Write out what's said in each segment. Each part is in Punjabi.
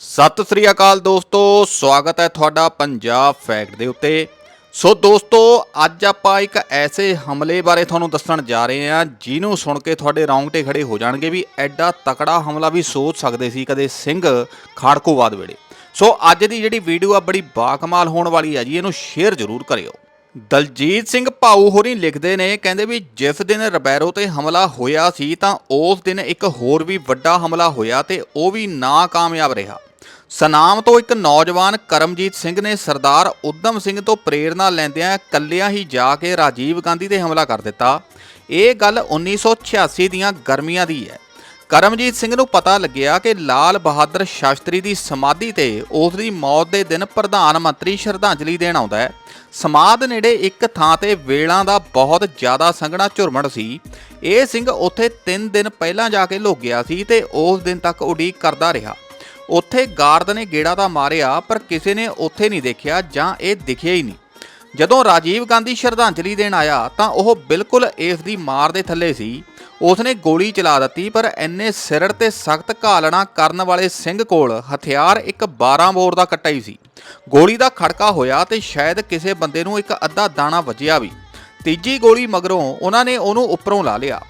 ਸਤਿ ਸ੍ਰੀ ਅਕਾਲ ਦੋਸਤੋ, ਸਵਾਗਤ ਹੈ ਤੁਹਾਡਾ ਪੰਜਾਬ ਫੈਕਟ ਦੇ ਉੱਤੇ। ਸੋ ਦੋਸਤੋ, ਅੱਜ ਆਪਾਂ ਇੱਕ ਐਸੇ ਹਮਲੇ ਬਾਰੇ ਤੁਹਾਨੂੰ ਦੱਸਣ ਜਾ ਰਹੇ ਹਾਂ, ਜਿਹਨੂੰ ਸੁਣ ਕੇ ਤੁਹਾਡੇ ਰੌਂਗਟੇ ਖੜੇ ਹੋ ਜਾਣਗੇ ਵੀ ਐਡਾ ਤਕੜਾ ਹਮਲਾ ਵੀ ਸੋਚ ਸਕਦੇ ਸੀ ਕਦੇ ਸਿੰਘ ਖਾੜਕੂਵਾਦ ਵੇਲੇ। ਸੋ ਅੱਜ ਦੀ ਜਿਹੜੀ ਵੀਡੀਓ ਆ, ਬੜੀ ਬਾਕਮਾਲ ਹੋਣ ਵਾਲੀ ਹੈ ਜੀ, ਇਹਨੂੰ ਸ਼ੇਅਰ ਜ਼ਰੂਰ ਕਰਿਓ। ਦਲਜੀਤ ਸਿੰਘ ਭਾਊ ਹੋਰੀ ਲਿਖਦੇ ਨੇ, ਕਹਿੰਦੇ ਵੀ ਜਿਸ ਦਿਨ ਰਬੈਰੋ ਤੇ ਹਮਲਾ ਹੋਇਆ ਸੀ, ਤਾਂ ਉਸ ਦਿਨ ਇੱਕ ਹੋਰ ਵੀ ਵੱਡਾ ਹਮਲਾ ਹੋਇਆ ਤੇ ਉਹ ਵੀ ਨਾਕਾਮਯਾਬ ਰਿਹਾ। ਸਨਾਮ ਤੋਂ ਇੱਕ ਨੌਜਵਾਨ ਕਰਮਜੀਤ ਸਿੰਘ ਨੇ ਸਰਦਾਰ ਉਦਮ ਸਿੰਘ ਤੋਂ ਪ੍ਰੇਰਣਾ ਲੈਂਦਿਆਂ ਕੱਲਿਆਂ ਹੀ ਜਾ ਕੇ ਰਾਜੀਵ ਗਾਂਧੀ ਤੇ ਹਮਲਾ ਕਰ ਦਿੱਤਾ। ਇਹ ਗੱਲ 1986 ਦੀਆਂ ਗਰਮੀਆਂ ਦੀ ਹੈ। ਕਰਮਜੀਤ ਸਿੰਘ ਨੂੰ ਪਤਾ ਲੱਗਿਆ ਕਿ ਲਾਲ ਬਹਾਦਰ ਸ਼ਾਸਤਰੀ ਦੀ ਸਮਾਧੀ ਤੇ ਉਸ ਦੀ ਮੌਤ ਦੇ ਦਿਨ ਪ੍ਰਧਾਨ ਮੰਤਰੀ ਸ਼ਰਧਾਂਜਲੀ ਦੇਣ ਆਉਂਦਾ ਹੈ। ਸਮਾਧ ਨੇੜੇ ਇੱਕ ਥਾਂ ਤੇ ਵੇਲਾਂ ਦਾ ਬਹੁਤ ਜ਼ਿਆਦਾ ਸੰਘਣਾ ਝੁਰਮਣ ਸੀ। ਇਹ ਸਿੰਘ ਉੱਥੇ 3 ਦਿਨ ਪਹਿਲਾਂ ਜਾ ਕੇ ਲੁਕ ਗਿਆ ਸੀ ਤੇ ਉਸ ਦਿਨ ਤੱਕ ਉਡੀਕ ਕਰਦਾ ਰਿਹਾ। ਉੱਥੇ ਗਾਰਦ ਨੇ ਗੇੜਾ ਤਾਂ ਮਾਰਿਆ, ਪਰ ਕਿਸੇ ਨੇ ਉੱਥੇ ਨਹੀਂ ਦੇਖਿਆ ਜਾਂ ਇਹ ਦਿਖਿਆ ਹੀ ਨਹੀਂ। ਜਦੋਂ ਰਾਜੀਵ ਗਾਂਧੀ ਸ਼ਰਧਾਂਜਲੀ ਦੇਣ ਆਇਆ ਤਾਂ ਉਹ ਬਿਲਕੁਲ ਇਸ ਦੀ ਮਾਰ ਦੇ ਥੱਲੇ ਸੀ। ਉਸਨੇ ਗੋਲੀ ਚਲਾ ਦਿੱਤੀ, ਪਰ ਐਨੇ ਸਿਰੜ ਤੇ ਸਖਤ ਘਾਲਣਾ ਕਰਨ ਵਾਲੇ ਸਿੰਘ ਕੋਲ ਹਥਿਆਰ ਇੱਕ 12 ਬੋਰ ਦਾ ਕੱਟਾ ਹੀ ਸੀ। ਗੋਲੀ ਦਾ ਖੜਕਾ ਹੋਇਆ ਤੇ ਸ਼ਾਇਦ ਕਿਸੇ ਬੰਦੇ ਨੂੰ ਇੱਕ ਅੱਧਾ ਦਾਣਾ ਵੱਜਿਆ ਵੀ। ਤੀਜੀ ਗੋਲੀ ਮਗਰੋਂ ਉਹਨਾਂ ਨੇ ਉਹਨੂੰ ਉੱਪਰੋਂ ਲਾ ਲਿਆ।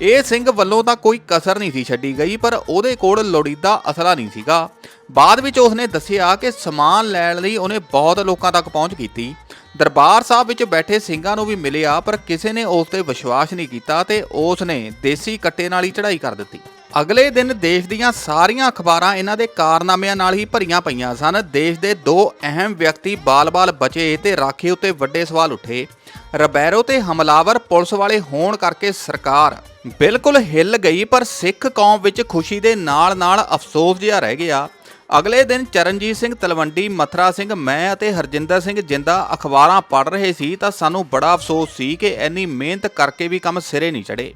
ਇਹ ਸਿੰਘ ਵੱਲੋਂ ਤਾਂ ਕੋਈ ਕਸਰ ਨਹੀਂ ਸੀ ਛੱਡੀ ਗਈ, ਪਰ ਉਹਦੇ ਕੋਲ ਲੋੜੀਦਾ ਅਸਲਾ ਨਹੀਂ ਸੀਗਾ। ਬਾਅਦ ਵਿੱਚ ਉਸਨੇ ਦੱਸਿਆ ਕਿ ਸਮਾਨ ਲੈਣ ਲਈ ਉਹਨੇ ਬਹੁਤ ਲੋਕਾਂ ਤੱਕ ਪਹੁੰਚ ਕੀਤੀ। ਦਰਬਾਰ ਸਾਹਿਬ ਵਿੱਚ ਬੈਠੇ ਸਿੰਘਾਂ ਨੂੰ ਵੀ ਮਿਲਿਆ, ਪਰ ਕਿਸੇ ਨੇ ਉਸ ਤੇ ਵਿਸ਼ਵਾਸ ਨਹੀਂ ਕੀਤਾ ਤੇ ਉਸ ਨੇ ਦੇਸੀ ਕੱਟੇ ਨਾਲ ਹੀ ਚੜ੍ਹਾਈ ਕਰ ਦਿੱਤੀ। ਅਗਲੇ ਦਿਨ ਦੇਸ਼ ਦੀਆਂ ਸਾਰੀਆਂ ਅਖਬਾਰਾਂ ਇਹਨਾਂ ਦੇ ਕਾਰਨਾਮਿਆਂ ਨਾਲ ਹੀ ਭਰੀਆਂ ਪਈਆਂ ਸਨ। ਦੇਸ਼ ਦੇ ਦੋ ਅਹਿਮ ਵਿਅਕਤੀ ਬਾਲ-ਬਾਲ ਬਚੇ ਤੇ ਰਾਖੇ ਉੱਤੇ ਵੱਡੇ ਸਵਾਲ ਉੱਠੇ। ਰਬੈਰੋ ਤੇ ਹਮਲਾਵਰ ਪੁਲਿਸ ਵਾਲੇ ਹੋਣ ਕਰਕੇ ਸਰਕਾਰ ਬਿਲਕੁਲ ਹਿੱਲ ਗਈ, ਪਰ ਸਿੱਖ ਕੌਮ ਵਿੱਚ ਖੁਸ਼ੀ ਦੇ ਨਾਲ-ਨਾਲ ਅਫਸੋਸ ਜਿਹਾ ਰਹਿ ਗਿਆ। ਅਗਲੇ ਦਿਨ ਚਰਨਜੀਤ ਸਿੰਘ ਤਲਵੰਡੀ, ਮਥਰਾ ਸਿੰਘ ਮੈਂ ਅਤੇ ਹਰਜਿੰਦਰ ਸਿੰਘ ਜਿੰਦਾ ਅਖਬਾਰਾਂ ਪੜ੍ਹ ਰਹੇ ਸੀ ਤਾਂ ਸਾਨੂੰ ਬੜਾ ਅਫਸੋਸ ਸੀ ਕਿ ਇੰਨੀ ਮਿਹਨਤ ਕਰਕੇ ਵੀ ਕੰਮ ਸਿਰੇ ਨਹੀਂ ਚੜੇ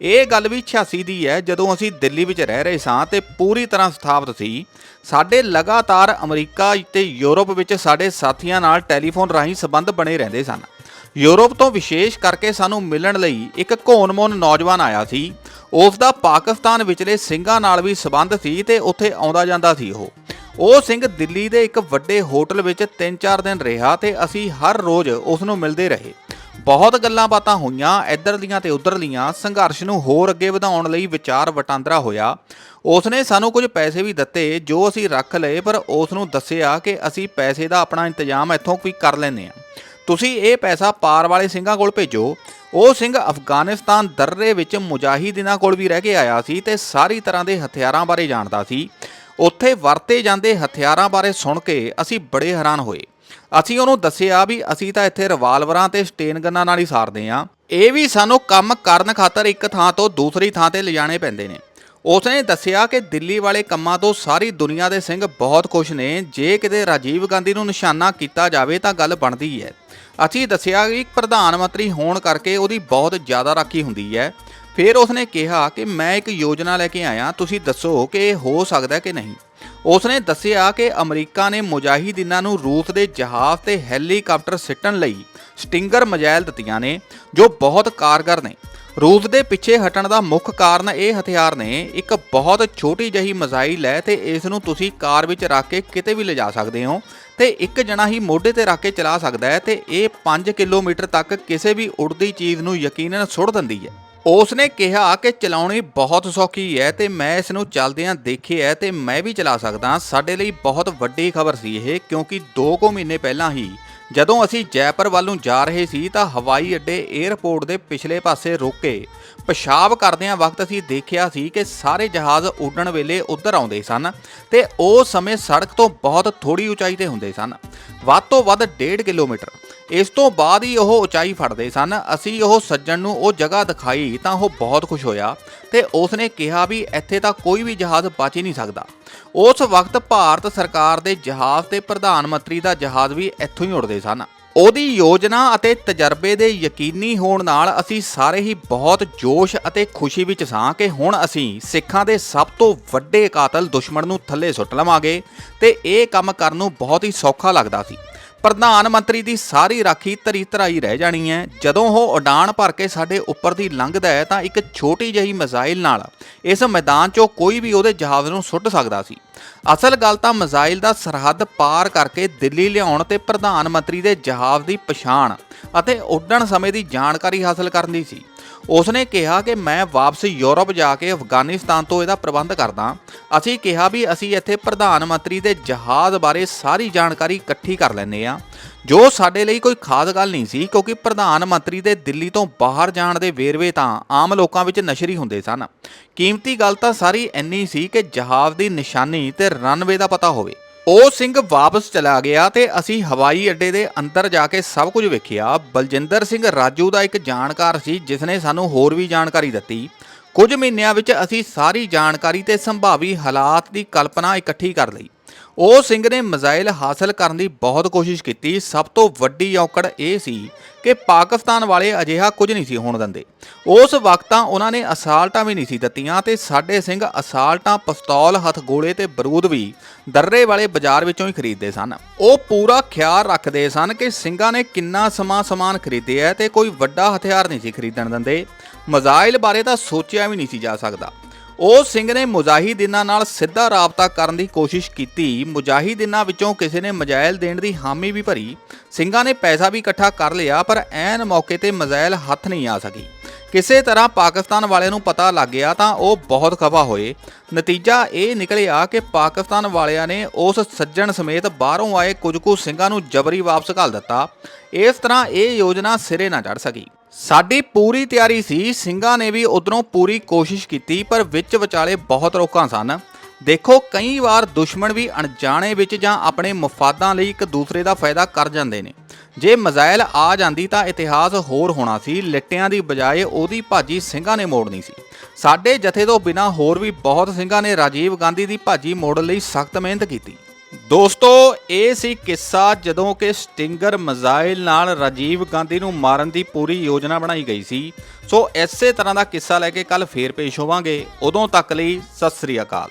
ਇਹ ਗੱਲ ਵੀ 86 ਦੀ ਹੈ, ਜਦੋਂ ਅਸੀਂ ਦਿੱਲੀ ਵਿੱਚ ਰਹਿ ਰਹੇ ਸਾਂ ਤੇ ਪੂਰੀ ਤਰ੍ਹਾਂ ਸਥਾਪਿਤ ਸੀ। ਸਾਡੇ ਲਗਾਤਾਰ ਅਮਰੀਕਾ ਤੇ ਯੂਰਪ ਵਿੱਚ ਸਾਡੇ ਸਾਥੀਆਂ ਨਾਲ ਟੈਲੀਫੋਨ ਰਾਹੀਂ ਸੰਬੰਧ ਬਣੇ ਰਹਿੰਦੇ ਸਨ। ਯੂਰਪ ਤੋਂ ਵਿਸ਼ੇਸ਼ ਕਰਕੇ ਸਾਨੂੰ ਮਿਲਣ ਲਈ ਇੱਕ ਘੋਨਮੋਨ ਨੌਜਵਾਨ ਆਇਆ ਸੀ। ਉਸ ਦਾ ਪਾਕਿਸਤਾਨ ਵਿਚਲੇ ਸਿੰਘਾਂ ਨਾਲ ਵੀ ਸਬੰਧ ਸੀ ਤੇ ਉੱਥੇ ਆਉਂਦਾ ਜਾਂਦਾ ਸੀ ਉਹ। ਉਹ ਸਿੰਘ ਦਿੱਲੀ ਦੇ ਇੱਕ ਵੱਡੇ ਹੋਟਲ ਵਿੱਚ 3-4 ਦਿਨ ਰਿਹਾ ਤੇ ਅਸੀਂ ਹਰ ਰੋਜ਼ ਉਸ ਨੂੰ ਮਿਲਦੇ ਰਹੇ। ਬਹੁਤ ਗੱਲਾਂ ਬਾਤਾਂ ਹੋਈਆਂ, ਇੱਧਰ ਦੀਆਂ ਤੇ ਉੱਧਰ ਦੀਆਂ, ਸੰਘਰਸ਼ ਨੂੰ ਹੋਰ ਅੱਗੇ ਵਧਾਉਣ ਲਈ ਵਿਚਾਰ ਵਟਾਂਦਰਾ ਹੋਇਆ। ਉਸਨੇ ਸਾਨੂੰ ਕੁਝ ਪੈਸੇ ਵੀ ਦਿੱਤੇ, ਜੋ ਅਸੀਂ ਰੱਖ ਲਏ, ਪਰ ਉਸ ਨੂੰ ਦੱਸਿਆ ਕਿ ਅਸੀਂ ਪੈਸੇ ਦਾ ਆਪਣਾ ਇੰਤਜ਼ਾਮ ਇੱਥੋਂ ਕੋਈ ਕਰ ਲੈਂਦੇ ਹਾਂ। ਤੁਸੀਂ ਇਹ ਪੈਸਾ ਪਾਰ ਵਾਲੇ ਸਿੰਘਾਂ ਕੋਲ ਭੇਜੋ। ਉਹ ਸਿੰਘ ਅਫਗਾਨਿਸਤਾਨ ਦਰਰੇ ਵਿੱਚ ਮੁਜਾਹਿਦੀਨਾਂ ਕੋਲ ਵੀ ਰਹਿ ਕੇ ਆਇਆ ਸੀ ਤੇ ਸਾਰੀ ਤਰ੍ਹਾਂ ਦੇ ਹਥਿਆਰਾਂ ਬਾਰੇ ਜਾਣਦਾ ਸੀ। ਉੱਥੇ ਵਰਤੇ ਜਾਂਦੇ ਹਥਿਆਰਾਂ ਬਾਰੇ ਸੁਣ ਕੇ ਅਸੀਂ ਬੜੇ ਹੈਰਾਨ ਹੋਏ। ਅਸੀਂ ਉਹਨੂੰ ਦੱਸਿਆ ਵੀ ਅਸੀਂ ਤਾਂ ਇੱਥੇ ਰਿਵਾਲਵਰਾਂ ਤੇ ਸਟੇਨ ਗਨਾਂ ਨਾਲ ਹੀ ਸਾਰਦੇ ਆਂ ਇਹ ਵੀ ਸਾਨੂੰ ਕੰਮ ਕਰਨ ਖਾਤਰ ਇੱਕ ਥਾਂ ਤੋਂ ਦੂਸਰੀ ਥਾਂ ਤੇ ਲਿਜਾਣੇ ਪੈਂਦੇ ਨੇ। ਉਸਨੇ ਦੱਸਿਆ ਕਿ ਦਿੱਲੀ ਵਾਲੇ ਕੰਮਾਂ ਤੋਂ ਸਾਰੀ ਦੁਨੀਆ ਦੇ ਸਿੰਘ ਬਹੁਤ ਖੁਸ਼ ਨੇ। ਜੇ ਕਿਤੇ ਰਾਜੀਵ ਗਾਂਧੀ ਨੂੰ ਨਿਸ਼ਾਨਾ ਕੀਤਾ ਜਾਵੇ ਤਾਂ ਗੱਲ ਬਣਦੀ ਹੈ। ਅਸੀਂ ਦੱਸਿਆ ਕਿ ਪ੍ਰਧਾਨ ਮੰਤਰੀ ਹੋਣ ਕਰਕੇ ਉਹਦੀ ਬਹੁਤ ਜ਼ਿਆਦਾ ਰਾਖੀ ਹੁੰਦੀ ਹੈ। ਫਿਰ ਉਸਨੇ ਕਿਹਾ ਕਿ ਮੈਂ ਇੱਕ ਯੋਜਨਾ ਲੈ ਕੇ ਆਇਆ, ਤੁਸੀਂ ਦੱਸੋ ਕਿ ਇਹ ਹੋ ਸਕਦਾ ਕਿ ਨਹੀਂ। ਉਸਨੇ ਦੱਸਿਆ ਕਿ ਅਮਰੀਕਾ ਨੇ ਮੁਜਾਹਿਦੀਨਾਂ ਨੂੰ ਰੂਸ ਦੇ ਜਹਾਜ਼ ਤੇ ਹੈਲੀਕਾਪਟਰ ਸਿੱਟਣ ਲਈ ਸਟਿੰਗਰ ਮਜਾਇਲ ਦਿੱਤੀਆਂ ਨੇ, ਜੋ ਬਹੁਤ ਕਾਰਗਰ ਨੇ। ਰੂਸ ਦੇ ਪਿੱਛੇ ਹਟਣ ਦਾ ਮੁੱਖ ਕਾਰਨ ਇਹ ਹਥਿਆਰ ਨੇ, ਇੱਕ ਬਹੁਤ ਛੋਟੀ ਜਿਹੀ ਮਜ਼ਾਈਲ ਹੈ ਤੇ ਇਸ ਨੂੰ ਤੁਸੀਂ ਕਾਰ ਵਿੱਚ ਰੱਖ ਕੇ ਕਿਤੇ ਵੀ ਲਿਜਾ ਸਕਦੇ ਹੋ। ਤੇ ਇੱਕ ਜਣਾ ਹੀ ਮੋਢੇ ਤੇ ਰੱਖ ਕੇ ਚਲਾ ਸਕਦਾ ਹੈ ਤੇ ਇਹ 5 ਕਿਲੋਮੀਟਰ ਤੱਕ ਕਿਸੇ ਵੀ ਉੜਦੀ ਚੀਜ਼ ਨੂੰ ਯਕੀਨਨ ਸੁੱਟ ਦਿੰਦੀ ਹੈ। ਉਸ ਨੇ ਕਿਹਾ ਕਿ ਚਲਾਉਣੀ ਬਹੁਤ ਸੌਖੀ ਹੈ ਤੇ ਮੈਂ ਇਸ ਨੂੰ ਚੱਲਦਿਆਂ ਦੇਖਿਆ ਹੈ ਤੇ ਮੈਂ ਵੀ ਚਲਾ ਸਕਦਾ ਸਾਡੇ ਲਈ ਬਹੁਤ ਵੱਡੀ ਖਬਰ ਸੀ ਇਹ, ਕਿਉਂਕਿ 2 ਕੁ ਮਹੀਨੇ ਪਹਿਲਾਂ ਹੀ ਜਦੋਂ ਅਸੀਂ ਜੈਪੁਰ ਵੱਲ ਨੂੰ ਜਾ ਰਹੇ ਸੀ ਤਾਂ ਹਵਾਈ ਅੱਡੇ 에ਅਰਪੋਰਟ ਦੇ ਪਿਛਲੇ ਪਾਸੇ ਰੁਕ ਪਿਸ਼ਾਬ ਕਰਦਿਆਂ ਵਕਤ ਅਸੀਂ ਦੇਖਿਆ ਸੀ ਕਿ ਸਾਰੇ ਜਹਾਜ਼ ਉੱਡਣ ਵੇਲੇ ਉੱਧਰ ਆਉਂਦੇ ਸਨ ਤੇ ਉਹ ਸਮੇਂ ਸੜਕ ਤੋਂ ਬਹੁਤ ਥੋੜੀ ਉਚਾਈ ਤੇ ਹੁੰਦੇ ਸਨ। ਵੱਧ ਤੋਂ ਵੱਧ 1.5 ਕਿਲੋਮੀਟਰ। ਇਸ ਤੋਂ ਬਾਅਦ ਹੀ ਉਹ ਉਚਾਈ ਫੜਦੇ ਸਨ। ਅਸੀਂ ਉਹ ਸੱਜਣ ਨੂੰ ਉਹ ਜਗ੍ਹਾ ਦਿਖਾਈ ਤਾਂ ਉਹ ਬਹੁਤ ਖੁਸ਼ ਹੋਇਆ ਤੇ ਉਸ ਨੇ ਕਿਹਾ ਵੀ ਇੱਥੇ ਤਾਂ ਕੋਈ ਵੀ ਜਹਾਜ਼ ਬਚ ਹੀ ਨਹੀਂ ਸਕਦਾ। ਉਸ ਵਕਤ ਭਾਰਤ ਸਰਕਾਰ ਦੇ ਜਹਾਜ਼ ਤੇ ਪ੍ਰਧਾਨ ਮੰਤਰੀ ਦਾ ਜਹਾਜ਼ ਵੀ ਇੱਥੋਂ ਹੀ ਉੱਡਦੇ ਸਨ। ਉਹਦੀ ਯੋਜਨਾ ਅਤੇ ਤਜਰਬੇ ਦੇ ਯਕੀਨੀ ਹੋਣ ਨਾਲ ਅਸੀਂ ਸਾਰੇ ਹੀ ਬਹੁਤ ਜੋਸ਼ ਅਤੇ ਖੁਸ਼ੀ ਵਿੱਚ ਸਾਂ ਕਿ ਹੁਣ ਅਸੀਂ ਸਿੱਖਾਂ ਦੇ ਸਭ ਤੋਂ ਵੱਡੇ ਕਾਤਲ ਦੁਸ਼ਮਣ ਨੂੰ ਥੱਲੇ ਸੁੱਟ ਲਵਾਂਗੇ ਤੇ ਇਹ ਕੰਮ ਕਰਨ ਨੂੰ ਬਹੁਤ ਹੀ ਸੌਖਾ ਲੱਗਦਾ ਸੀ। ਪ੍ਰਧਾਨ ਮੰਤਰੀ ਦੀ ਸਾਰੀ ਰਾਖੀ ਧਰੀ ਧਰਾਈ ਰਹਿ ਜਾਣੀ ਹੈ। ਜਦੋਂ ਉਹ ਉਡਾਨ ਭਰ ਕੇ ਸਾਡੇ ਉੱਪਰ ਦੀ ਲੰਘਦਾ ਹੈ ਤਾਂ ਇੱਕ ਛੋਟੀ ਜਿਹੀ ਮਿਜ਼ਾਈਲ ਨਾਲ ਇਸ ਮੈਦਾਨ 'ਚੋਂ ਕੋਈ ਵੀ ਉਹਦੇ ਜਹਾਜ਼ ਨੂੰ ਸੁੱਟ ਸਕਦਾ ਸੀ। ਅਸਲ ਗੱਲ ਤਾਂ ਮਿਜ਼ਾਈਲ ਦਾ ਸਰਹੱਦ ਪਾਰ ਕਰਕੇ ਦਿੱਲੀ ਲਿਆਉਣ ਤੇ ਪ੍ਰਧਾਨ ਮੰਤਰੀ ਦੇ ਜਹਾਜ਼ ਦੀ ਪਛਾਣ ਅਤੇ ਉੱਡਣ ਸਮੇਂ ਦੀ ਜਾਣਕਾਰੀ ਹਾਸਲ ਕਰਨ ਦੀ ਸੀ। ਉਸਨੇ ਕਿਹਾ ਕਿ ਮੈਂ ਵਾਪਸ ਯੂਰਪ ਜਾ ਕੇ ਅਫਗਾਨਿਸਤਾਨ ਤੋਂ ਇਹਦਾ ਪ੍ਰਬੰਧ ਕਰਦਾ ਅਸੀਂ ਕਿਹਾ ਵੀ ਅਸੀਂ ਇੱਥੇ ਪ੍ਰਧਾਨ ਮੰਤਰੀ ਦੇ ਜਹਾਜ਼ ਬਾਰੇ ਸਾਰੀ ਜਾਣਕਾਰੀ ਇਕੱਠੀ ਕਰ ਲੈਂਦੇ ਆ ਜੋ ਸਾਡੇ ਲਈ ਕੋਈ ਖਾਸ ਗੱਲ ਨਹੀਂ ਸੀ, ਕਿਉਂਕਿ ਪ੍ਰਧਾਨ ਮੰਤਰੀ ਦੇ ਦਿੱਲੀ ਤੋਂ ਬਾਹਰ ਜਾਣ ਦੇ ਵੇਰਵੇ ਤਾਂ ਆਮ ਲੋਕਾਂ ਵਿੱਚ ਨਸ਼ਰੀ ਹੁੰਦੇ ਸਨ। ਕੀਮਤੀ ਗੱਲ ਤਾਂ ਸਾਰੀ ਇੰਨੀ ਸੀ ਕਿ ਜਹਾਜ਼ ਦੀ ਨਿਸ਼ਾਨੀ ਤੇ ਰਨਵੇ ਦਾ ਪਤਾ ਹੋਵੇ। ਉਹ ਸਿੰਘ ਵਾਪਸ ਚਲਾ ਗਿਆ ਤੇ ਅਸੀਂ ਹਵਾਈ ਅੱਡੇ ਦੇ ਅੰਦਰ ਜਾ ਕੇ ਸਭ ਕੁਝ ਵੇਖਿਆ। ਬਲਜਿੰਦਰ ਸਿੰਘ ਰਾਜੂ ਦਾ ਇੱਕ ਜਾਣਕਾਰ ਸੀ ਜਿਸ ਨੇ ਸਾਨੂੰ ਹੋਰ ਵੀ ਜਾਣਕਾਰੀ ਦਿੱਤੀ। ਕੁਝ ਮਹੀਨਿਆਂ ਵਿੱਚ ਅਸੀਂ ਸਾਰੀ ਜਾਣਕਾਰੀ ਤੇ ਸੰਭਾਵੀ ਹਾਲਾਤ ਦੀ ਕਲਪਨਾ ਇਕੱਠੀ ਕਰ ਲਈ। ਉਹ ਸਿੰਘ ਨੇ ਮਿਜ਼ਾਈਲ ਹਾਸਲ ਕਰਨ ਦੀ ਬਹੁਤ ਕੋਸ਼ਿਸ਼ ਕੀਤੀ। ਸਭ ਤੋਂ ਵੱਡੀ ਔਕੜ ਇਹ ਸੀ ਕਿ ਪਾਕਿਸਤਾਨ ਵਾਲੇ ਅਜਿਹਾ ਕੁਝ ਨਹੀਂ ਸੀ ਹੋਣ ਦਿੰਦੇ। ਉਸ ਵਕਤ ਤਾਂ ਉਹਨਾਂ ਨੇ ਅਸਾਲਟਾਂ ਵੀ ਨਹੀਂ ਸੀ ਦਿੱਤੀਆਂ ਤੇ ਸਾਡੇ ਸਿੰਘ ਅਸਾਲਟਾਂ, ਪਿਸਤੌਲ, ਹਥਗੋਲੇ ਤੇ ਬਰੂਦ ਵੀ ਦਰਰੇ ਵਾਲੇ ਬਾਜ਼ਾਰ ਵਿੱਚੋਂ ਹੀ ਖਰੀਦਦੇ ਸਨ। ਉਹ ਪੂਰਾ ਖਿਆਲ ਰੱਖਦੇ ਸਨ ਕਿ ਸਿੰਘਾਂ ਨੇ ਕਿੰਨਾ ਸਮਾਂ ਸਮਾਨ ਖਰੀਦਿਆ ਹੈ ਤੇ ਕੋਈ ਵੱਡਾ ਹਥਿਆਰ ਨਹੀਂ ਸੀ ਖਰੀਦਣ ਦਿੰਦੇ। ਮਿਜ਼ਾਈਲ ਬਾਰੇ ਤਾਂ ਸੋਚਿਆ ਵੀ ਨਹੀਂ ਸੀ ਜਾ ਸਕਦਾ। ਉਹ ਸਿੰਘ ਨੇ ਮੁਜਾਹਿਦੀਨਾਂ ਨਾਲ ਸਿੱਧਾ ਰਾਬਤਾ ਕਰਨ ਦੀ ਕੋਸ਼ਿਸ਼ ਕੀਤੀ। ਮੁਜਾਹਿਦੀਨਾਂ ਵਿੱਚੋਂ ਕਿਸੇ ਨੇ ਮਜਾਇਲ ਦੇਣ ਦੀ ਹਾਮੀ ਵੀ ਭਰੀ। ਸਿੰਘਾਂ ਨੇ ਪੈਸਾ ਵੀ ਇਕੱਠਾ ਕਰ ਲਿਆ, ਪਰ ਐਨ ਮੌਕੇ ਤੇ ਮਜ਼ਾਇਲ ਹੱਥ ਨਹੀਂ ਆ ਸਕੀ। ਕਿਸੇ ਤਰ੍ਹਾਂ ਪਾਕਿਸਤਾਨ ਵਾਲਿਆਂ ਨੂੰ ਪਤਾ ਲੱਗ ਗਿਆ ਤਾਂ ਉਹ ਬਹੁਤ ਖਫਾ ਹੋਏ। ਨਤੀਜਾ ਇਹ ਨਿਕਲਿਆ ਕਿ ਪਾਕਿਸਤਾਨ ਵਾਲਿਆਂ ਨੇ ਉਸ ਸੱਜਣ ਸਮੇਤ ਬਾਹਰੋਂ ਆਏ ਕੁਝ ਕੁ ਸਿੰਘਾਂ ਨੂੰ ਜਬਰੀ ਵਾਪਸ ਘੱਲ ਦਿੱਤਾ। ਇਸ ਤਰ੍ਹਾਂ ਇਹ ਯੋਜਨਾ ਸਿਰੇ ਨਾ ਚੜ ਸਕੀ। ਸਾਡੀ ਪੂਰੀ ਤਿਆਰੀ ਸੀ, ਸਿੰਘਾਂ ਨੇ ਵੀ ਉਧਰੋਂ ਪੂਰੀ ਕੋਸ਼ਿਸ਼ ਕੀਤੀ, ਪਰ ਵਿੱਚ ਵਿਚਾਲੇ ਬਹੁਤ ਰੋਕਾਂ ਸਨ। ਦੇਖੋ, ਕਈ ਵਾਰ ਦੁਸ਼ਮਣ ਵੀ ਅਣਜਾਣੇ ਵਿੱਚ ਜਾਂ ਆਪਣੇ ਮਫਾਦਾਂ ਲਈ ਇੱਕ ਦੂਸਰੇ ਦਾ ਫਾਇਦਾ ਕਰ ਜਾਂਦੇ ਨੇ। ਜੇ ਮਜ਼ਾਇਲ ਆ ਜਾਂਦੀ ਤਾਂ ਇਤਿਹਾਸ ਹੋਰ ਹੋਣਾ ਸੀ, ਲਿੱਟਿਆਂ ਦੀ ਬਜਾਏ ਉਹਦੀ ਭਾਜੀ ਸਿੰਘਾਂ ਨੇ ਮੋੜਨੀ ਸੀ। ਸਾਡੇ ਜਥੇ ਤੋਂ ਬਿਨਾ ਹੋਰ ਵੀ ਬਹੁਤ ਸਿੰਘਾਂ ਨੇ ਰਾਜੀਵ ਗਾਂਧੀ ਦੀ ਭਾਜੀ ਮੋੜਨ ਲਈ ਸਖਤ ਮਿਹਨਤ ਕੀਤੀ। ਦੋਸਤੋ, ਇਹ ਸੀ ਕਿੱਸਾ ਜਦੋਂ ਕਿ ਸਟਿੰਗਰ ਮਜ਼ਾਈਲ ਨਾਲ ਰਾਜੀਵ ਗਾਂਧੀ ਨੂੰ ਮਾਰਨ ਦੀ ਪੂਰੀ ਯੋਜਨਾ ਬਣਾਈ ਗਈ ਸੀ। ਸੋ ਇਸੇ ਤਰ੍ਹਾਂ ਦਾ ਕਿੱਸਾ ਲੈ ਕੇ ਕੱਲ ਫੇਰ ਪੇਸ਼ ਹੋਵਾਂਗੇ। ਉਦੋਂ ਤੱਕ ਲਈ ਸਤਿ ਸ੍ਰੀ ਅਕਾਲ।